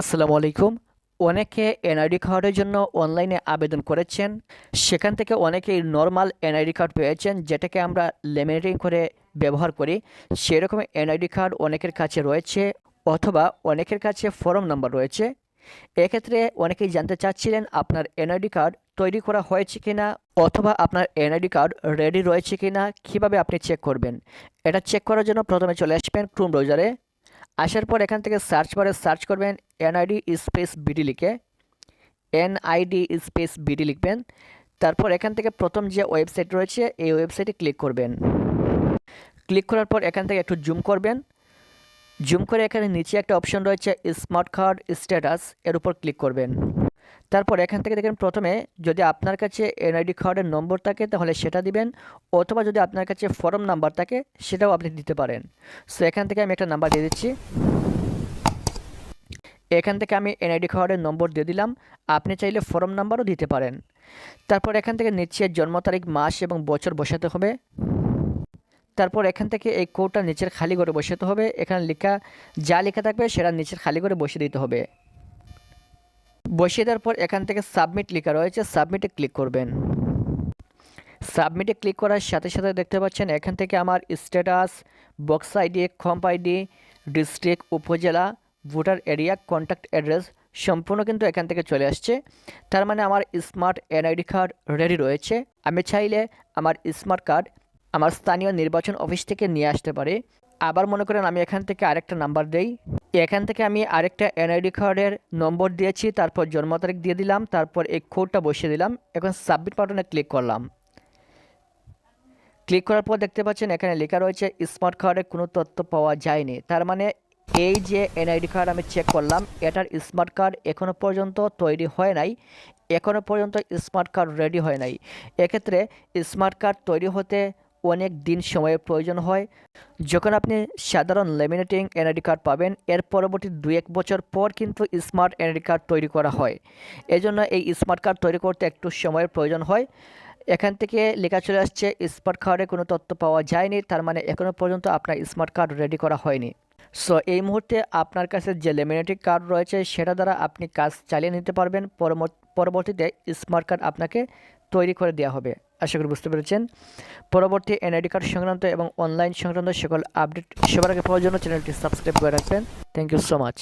আসসালামু আলাইকুম। অনেকে এনআইডি কার্ডের জন্য অনলাইনে আবেদন করেছেন। সেখান থেকে অনেকেই নর্মাল এনআইডি কার্ড পেয়েছেন, যেটাকে আমরা লেমিনেটিং করে ব্যবহার করি। সেরকম এনআইডি কার্ড অনেকের কাছে রয়েছে অথবা অনেকের কাছে ফর্ম নাম্বার রয়েছে। এক্ষেত্রে অনেকেই জানতে চাচ্ছিলেন, আপনার এনআইডি কার্ড তৈরি করা হয়েছে কিনা অথবা আপনার এনআইডি কার্ড রেডি রয়েছে কিনা, কীভাবে আপনি চেক করবেন? এটা চেক করার জন্য প্রথমে চলে আসবেন ক্রোম ব্রাউজারে। আসার পর এখান থেকে সার্চ বারে সার্চ করবেন এনআইডি স্পেস বিডি লিখে এনআইডি স্পেস বিডি লিখবেন। তারপর এখান থেকে প্রথম যে ওয়েবসাইট রয়েছে, এই ওয়েবসাইটে ক্লিক করবেন। ক্লিক করার পর এখান থেকে একটু জুম করবেন। জুম করে এখানে নিচে একটা অপশন রয়েছে স্মার্ট কার্ড স্ট্যাটাস এর উপর ক্লিক করবেন। তারপর এখান থেকে দেখেন প্রথমে যদি আপনার কাছে এনআইডি কার্ডের নম্বর থাকে, তাহলে সেটা দিবেন। অথবা যদি আপনার কাছে ফর্ম নাম্বার থাকে, সেটাও আপনি দিতে পারেন। সো এখান থেকে আমি একটা নাম্বার দিয়ে দিচ্ছি। এখান থেকে আমি এনআইডি কার্ডের নম্বর দিয়ে দিলাম। আপনি চাইলে ফর্ম নাম্বারও দিতে পারেন। তারপর এখান থেকে নিচে জন্ম তারিখ, মাস এবং বছর বসাতে হবে। তারপর এখান থেকে এই কোডটা নিচের খালি করে বসাতে হবে। এখানে লেখা, যা লেখা থাকবে সেটা নিচের খালি করে বসিয়ে দিতে হবে। বসিয়ে দেওয়ার পর এখান থেকে সাবমিট লেখা রয়েছে, সাবমিটে ক্লিক করবেন। সাবমিটে ক্লিক করার সাথে সাথে দেখতে পাচ্ছেন এখান থেকে আমার status, box ID, comp ID, district, উপজেলা ভোটার এরিয়া কন্ট্যাক্ট অ্যাড্রেস সম্পূর্ণ কিন্তু এখান থেকে চলে আসছে। তার মানে আমার স্মার্ট এনআইডি কার্ড রেডি রয়েছে। আমি চাইলে আমার স্মার্ট কার্ড আমার স্থানীয় নির্বাচন অফিস থেকে নিয়ে আসতে পারি। আবার মনে করেন আমি এখান থেকে আরেকটা নাম্বার দেই। এখান থেকে আমি আরেকটা এনআইডি কার্ডের নম্বর দিয়েছি, তারপর জন্ম তারিখ দিয়ে দিলাম, তারপর এই কোডটা বসিয়ে দিলাম। এখন সাবমিট বাটনে ক্লিক করলাম। ক্লিক করার পর দেখতে পাচ্ছেন এখানে লেখা রয়েছে স্মার্ট কার্ডের কোনো তথ্য পাওয়া যায়নি। তার মানে এই যে এনআইডি কার্ড আমি চেক করলাম, এটার স্মার্ট কার্ড এখনও পর্যন্ত তৈরি হয় নাই এখনও পর্যন্ত স্মার্ট কার্ড রেডি হয় নাই। এক্ষেত্রে স্মার্ট কার্ড তৈরি হতে অনেক দিন সময়ের প্রয়োজন হয়। যখন আপনি সাধারণ লেমিনেটিং এনআইডি কার্ড পাবেন, এর পরবর্তী দু এক বছর পর কিন্তু স্মার্ট এনআইডি কার্ড তৈরি করা হয়। এজন্য এই স্মার্ট কার্ড তৈরি করতে একটু সময়ের প্রয়োজন হয়। এখান থেকে লেখা চলে আসছে স্মার্ট কার্ডে কোনো তথ্য পাওয়া যায়নি, তার মানে এখনও পর্যন্ত আপনার স্মার্ট কার্ড রেডি করা হয়নি। সো এই মুহূর্তে আপনার কাছে যে লেমিনেটিক কার্ড রয়েছে, সেটা দ্বারা আপনি কাজ চালিয়ে নিতে পারবেন। পরবর্তীতে স্মার্ট কার্ড আপনাকে তৈরি করে দেওয়া হবে। আশা করি বুঝতে পেরেছেন। পরবর্তী এনআইডি কার্ড সংক্রান্ত এবং অনলাইন সংক্রান্ত সকল আপডেট সবার আগে পাওয়ার জন্য চ্যানেলটি সাবস্ক্রাইব করে রাখবেন। Thank you so much